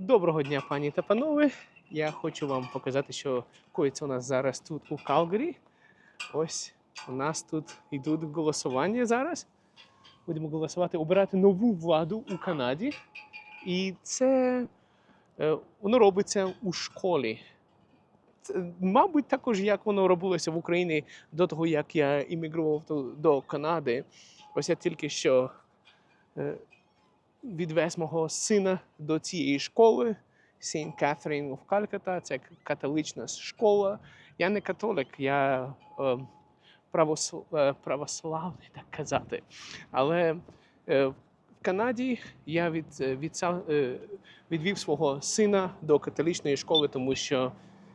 Доброго дня, пані та панове. Я хочу вам показати, що коїться у нас зараз тут у Калгарі. Ось у нас тут йдуть голосування зараз. Будемо голосувати, обирати нову владу у Канаді. І це е, воно робиться у школі. Мабуть, також як воно робилося в Україні до того, як я іммігрував до, до Канади. Ось я тільки що е, відвез мого сина до цієї школи St. Catherine of Calcutta. Це католична школа. Я не католик, я е, правосл... е, православний, так казати. Але е, в Канаді я від, е, е, відвів свого сина до католичної школи, тому що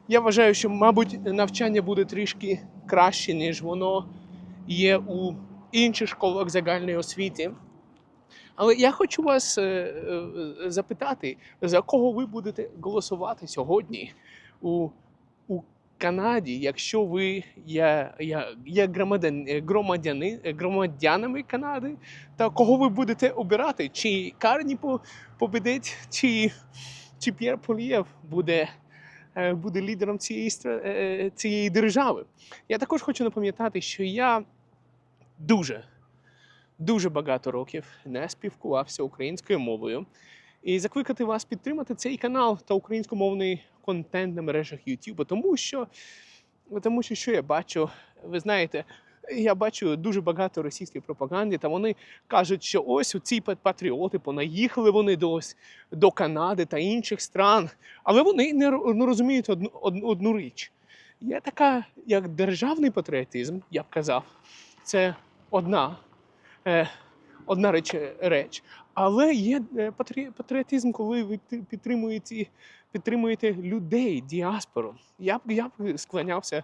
я вважаю, що, мабуть, навчання буде трішки краще, ніж воно є у інших школах загальної освіти. Але я хочу вас е, е, запитати, за кого ви будете голосувати сьогодні у, у Канаді, якщо ви є, є, є громадян, громадяни, е, громадянами Канади, та кого ви будете обирати? Чи Карні по- победить, чи, чи П'єр Полієв буде, буде лідером цієї, цієї держави? Я також хочу напам'ятати, що я дуже дуже багато років не спілкувався українською мовою. І закликати вас підтримати цей канал та українськомовний контент на мережах YouTube, тому що, тому що що я бачу, ви знаєте, я бачу дуже багато російської пропаганди, та вони кажуть, що ось у ці патріоти понаїхали вони до, ось, до Канади та інших стран, але вони не, розуміють одну, одну, одну річ. Є така, як державний патріотизм, я б казав, це одна одна реч, реч. Але є е, патрі, патріотизм, коли ви підтримуєте, підтримуєте людей, діаспору. Я б я б склонявся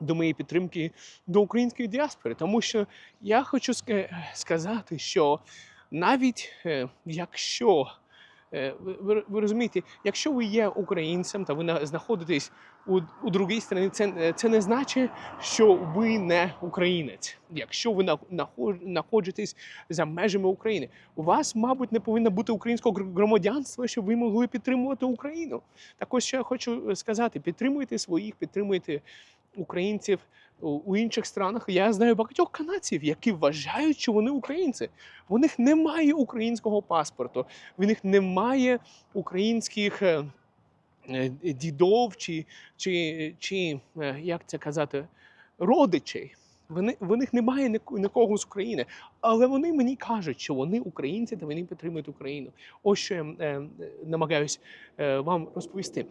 до моєї підтримки до української діаспори, тому що я хочу сказати, що навіть е, якщо е, ви, ви- ви розумієте, якщо ви є українцем та ви на- знаходитесь у, у другій країні, це, це не значить, що ви не українець. Якщо ви на- нахо- знаходитесь за межами України, у вас, мабуть, не повинно бути українського громадянства, щоб ви могли підтримувати Україну. Так ось що я хочу сказати: підтримуйте своїх, підтримуйте українців у, інших странах. Я знаю багатьох канадців, які вважають, що вони українці. У них немає українського паспорту, в них немає українських. е, е, Дідов чи, чи, чи е, як це казати, родичей. В них немає нікого з України, але вони мені кажуть, що вони українці та вони підтримують Україну. Ось що я е, намагаюсь е, вам розповісти.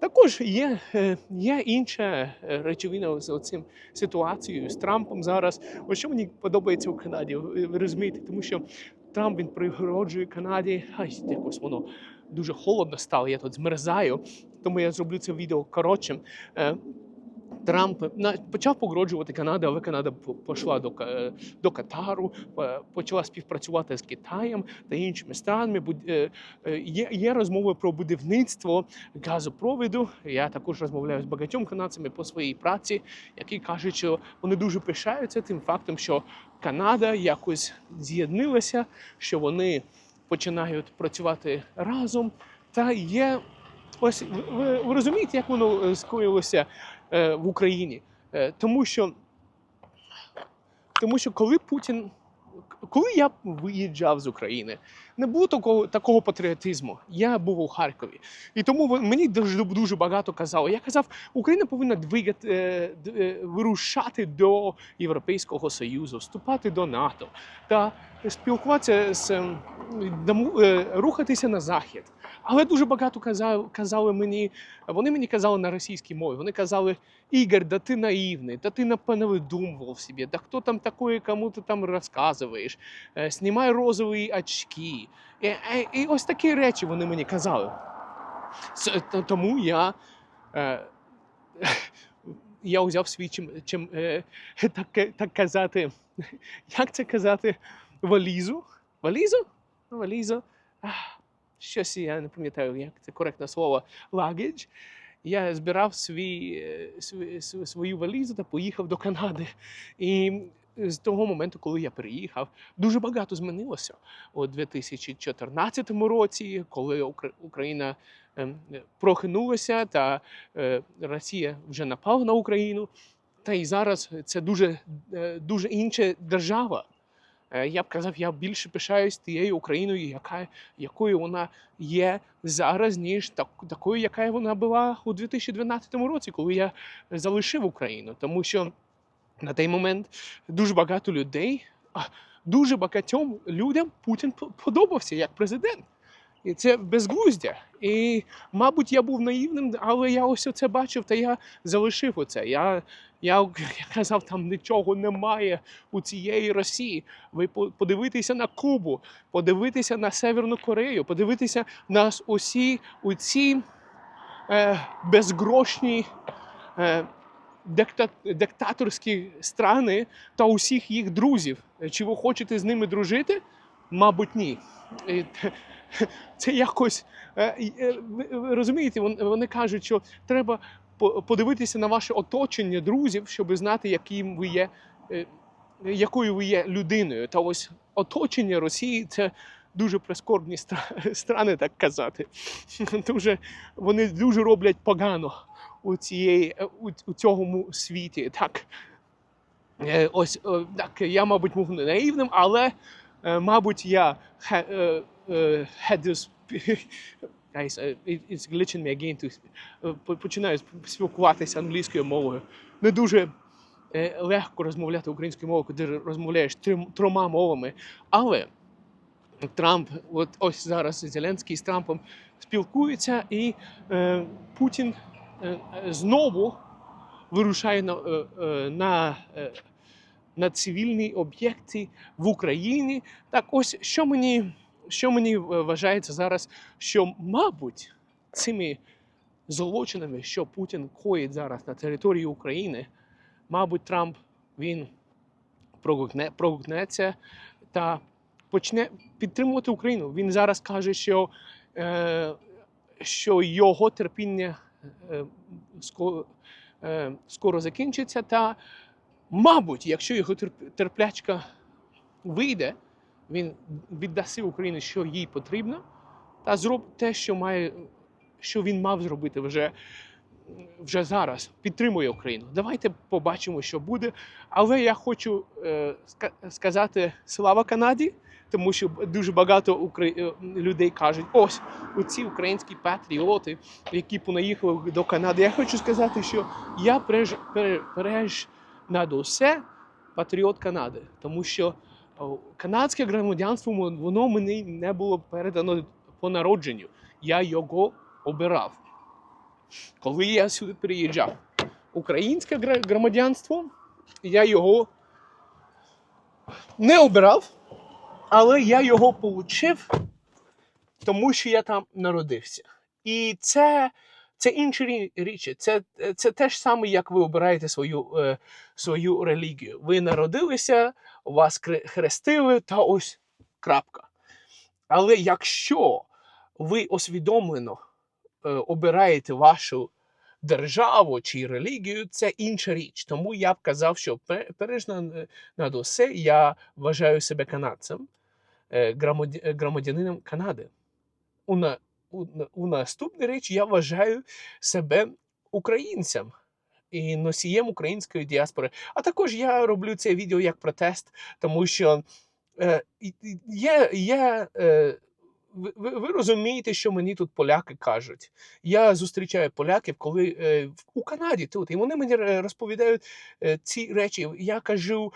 Також є, е, є інша е, речовина з цим ситуацією з Трампом зараз. Ось що мені подобається у Канаді, ви розумієте, тому що Трамп він пригороджує Канаді. Ай, якось воно дуже холодно стало. Я тут змерзаю, тому я зроблю це відео коротшим. Трамп почав погроджувати Канаду, але Канада пішла до, до Катару, е, почала співпрацювати з Китаєм та іншими странами. Е, е, Є, є розмови про будівництво газопроводу. Я також розмовляю з багатьом канадцями по своїй праці, які кажуть, що вони дуже пишаються тим фактом, що Канада якось з'єднилася, що вони починають працювати разом. Та є ось ви, ви, розумієте, як воно скоїлося в Україні? Е, тому що тому що коли Путін. Коли я виїжджав з України, не було такого такого патріотизму. Я був у Харкові, і тому мені дуже дуже багато казали. Я казав, Україна повинна двигати, е, е, вирушати до Європейського Союзу, вступати до НАТО та спілкуватися з ем, е, рухатися на захід. Але дуже багато казали, казали мені, вони мені казали на російській мові. Вони казали: Ігор, да ти наївний, да ти напевно видумував собі, да хто там такое, кому ти там розказуєш, Е, знімай розові очки. І, і, і ось такі речі вони мені казали. Тому я. Е, я взяв свій чим, чим е, так, так казати, як це казати, валізу. Валізу? Ну, Валізу. Щось я не пам'ятаю, як це коректне слово. Luggage. Я збирав свій, е, свою валізу та поїхав до Канади. І з того моменту, коли я переїхав, дуже багато змінилося у 2014 році, коли Україна ем, прохинулася та е, Росія вже напала на Україну. Та і зараз це дуже, е, дуже інша держава. Е, Я б казав, я більше пишаюсь тією Україною, яка, якою вона є зараз, ніж так, такою, яка вона була у 2012 році, коли я залишив Україну. Тому що на той момент дуже багато людей, дуже багатьом людям Путін по- подобався як президент. І це безглуздя. І, мабуть, я був наївним, але я ось це бачив, та я залишив оце. Я, я, я казав, там нічого немає у цієї Росії. Ви по- подивитеся на Кубу, подивитеся на Северну Корею, подивитеся на усі ці е, безгрошні е, дикта, диктаторські страни та усіх їх друзів. Чи ви хочете з ними дружити? Мабуть, ні. Це якось е, е, розумієте, вони кажуть, що треба подивитися на ваше оточення друзів, щоб знати, яким ви є, е, якою ви є людиною. Та ось оточення Росії це дуже прискорбні страни, так казати. Дуже, вони дуже роблять погано у, цієї, у, у цьому світі. Так. Ось так, я, мабуть, був наївним, але, мабуть, я had this Guys, е, it's glitching me again to е, починаю спілкуватися англійською мовою. Не дуже е, легко розмовляти українською мовою, коли розмовляєш трьома мовами. Але Трамп, от ось зараз Зеленський з Трампом спілкується, і е, Путін е, знову вирушає на, на, на цивільні об'єкти в Україні. Так, ось що мені, що мені е, вважається зараз, що, мабуть, цими злочинами, що Путін коїть зараз на території України, мабуть, Трамп він прогукне, прогукнеться та почне підтримувати Україну. Він зараз каже, що, е, що його терпіння е, скоро, е, скоро закінчиться. Та, мабуть, якщо його терплячка вийде, він віддасть Україні, що їй потрібно, та зробить те, що має, що він мав зробити вже. Вже зараз підтримує Україну. Давайте побачимо, що буде. Але я хочу е, сказати слава Канаді, тому що дуже багато укра... е, людей кажуть, ось оці українські патріоти, які понаїхали до Канади. Я хочу сказати, що я переж, пере, переж над усе патріот Канади, тому що канадське громадянство воно мені не було передано по народженню. Я його обирав. Коли я сюди приїжджав, українське громадянство, я його не обирав, але я його отримав, тому що я там народився. І це, це інші річі. Це, це те ж саме, як ви обираєте свою, е, свою релігію. Ви народилися, вас хрестили, та ось крапка. Але якщо ви освідомлено е, обираєте вашу державу чи релігію, це інша річ. Тому я б казав, що пе- перш на- над усе я вважаю себе канадцем, е, е, громадянином Канади. У, у наступній речі я вважаю себе українцем. І носієм української діаспори. А також я роблю це відео як протест, тому що е, є, е, ви, ви розумієте, що мені тут поляки кажуть. Я зустрічаю поляків, коли е, у Канаді тут, і вони мені е, розповідають е, ці речі. Я кажу.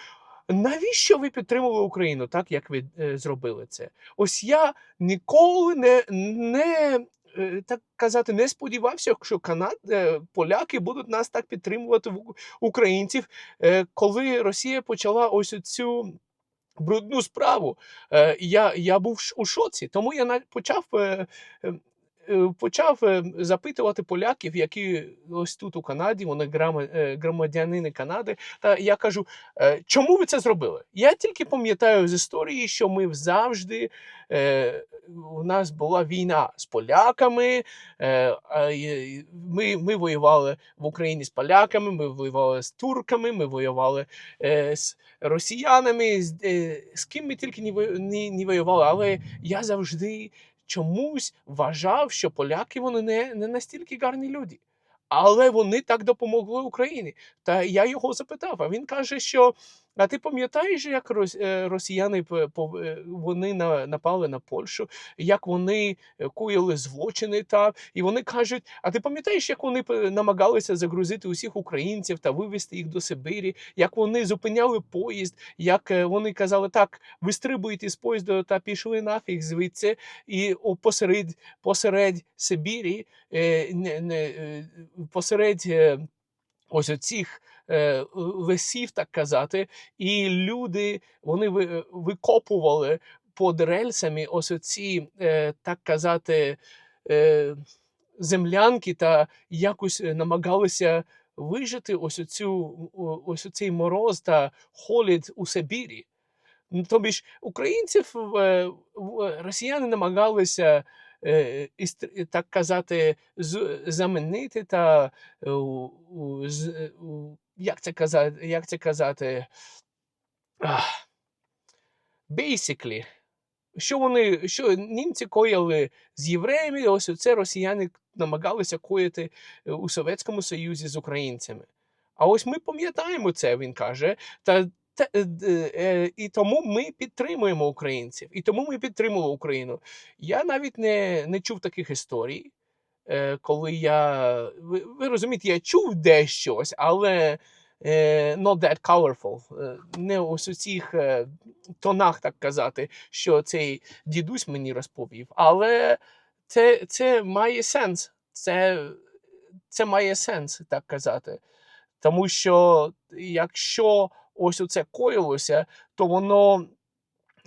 Навіщо ви підтримували Україну так, як ви е, зробили це? Ось я ніколи не, не е, так казати, не сподівався, що Канад, е, поляки будуть нас так підтримувати українців, е, коли Росія почала ось цю брудну справу. Е, я, я був у шоці, тому я почав е, почав е, запитувати поляків, які ось тут у Канаді, вони е, громадянини Канади. Та я кажу, е, чому ви це зробили? Я тільки пам'ятаю з історії, що ми завжди. Е, у нас була війна з поляками. Е, е, ми, ми воювали в Україні з поляками, ми воювали з турками, ми воювали е, з росіянами, з, е, з ким ми тільки не воювали. Але я завжди чомусь вважав, що поляки вони не, не настільки гарні люди. Але вони так допомогли Україні. Та я його запитав, а він каже, що а ти пам'ятаєш, як е, росіяни е, вони напали на Польщу, як вони е, коїли злочини та і вони кажуть: а ти пам'ятаєш, як вони намагалися загрузити усіх українців та вивезти їх до Сибирі, як вони зупиняли поїзд, як вони казали, так, вистрибуйте з поїзду та пішли нафіг звідси, і посеред, посеред Сибірі, посеред ось оцих лесів, так казати, і люди вони викопували під рельсами ось оці, е, так казати, е, землянки та якось е, намагалися вижити ось оцю ось оцей мороз та холід у Сибірі. Тобі ж українців росіяни намагалися. Так казати, замінити та як це казати, як це казати? Basically, що вони, що німці коїли з євреями, ось це росіяни намагалися коїти у Совєтському Союзі з українцями. А ось ми пам'ятаємо це, він каже. Та, та, е, е, і тому ми підтримуємо українців, і тому ми підтримували Україну. Я навіть не, не чув таких історій, коли я. Ви, ви розумієте, я чув дещось, але е, not that colorful. Е, Не ось у цих е, тонах, так казати, що цей дідусь мені розповів. Але це, це має сенс. Це, це має сенс, так казати. Тому що якщо ось оце коїлося, то воно,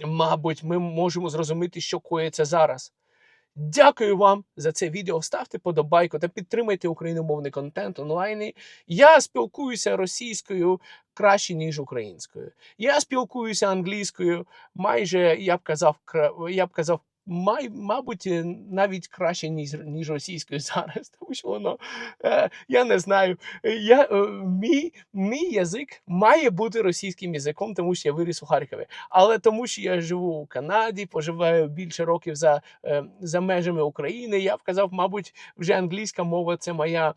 мабуть, ми можемо зрозуміти, що коїться зараз. Дякую вам за це відео. Ставте подобайку та підтримайте україномовний контент онлайн. Я спілкуюся російською краще, ніж українською. Я спілкуюся англійською майже, я б казав, я б казав, май, мабуть, е, навіть краще, ніж, ніж російською зараз, тому що воно, е, я не знаю, е, я, е, мій, мій язик має бути російським язиком, тому що я виріс у Харкові. Але тому, що я живу у Канаді, поживаю більше років за, е, за межами України, я б казав, мабуть, вже англійська мова це моя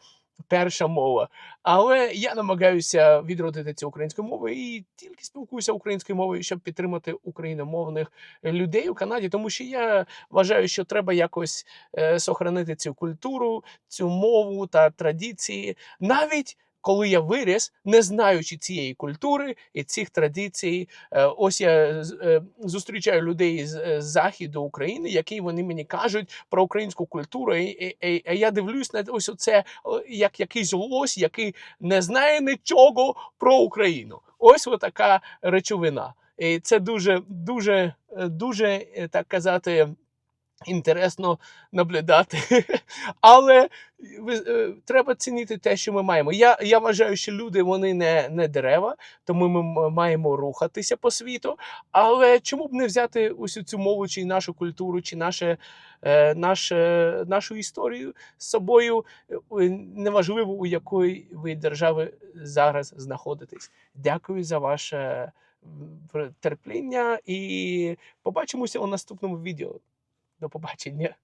перша мова. Але я намагаюся відродити цю українську мову і тільки спілкуюся українською мовою, щоб підтримати україномовних людей у Канаді, тому що я вважаю, що треба якось е, сохранити цю культуру, цю мову та традиції, навіть коли я виріс, не знаючи цієї культури і цих традицій. Е, ось я е, зустрічаю людей з е, з України, які вони мені кажуть про українську культуру. І, і, і, я дивлюсь на ось це як якийсь лось, який не знає нічого про Україну. Ось така речовина. І це дуже, дуже, дуже так казати. Інтересно наблюдати, але е, треба цінити те, що ми маємо. Я, я вважаю, що люди вони не, не дерева, тому ми маємо рухатися по світу. Але чому б не взяти усю цю мову, чи нашу культуру, чи наше, е, наше, нашу історію з собою, е, неважливо, у якої ви держави зараз знаходитесь. Дякую за ваше терпління і побачимося у наступному відео. До побачення.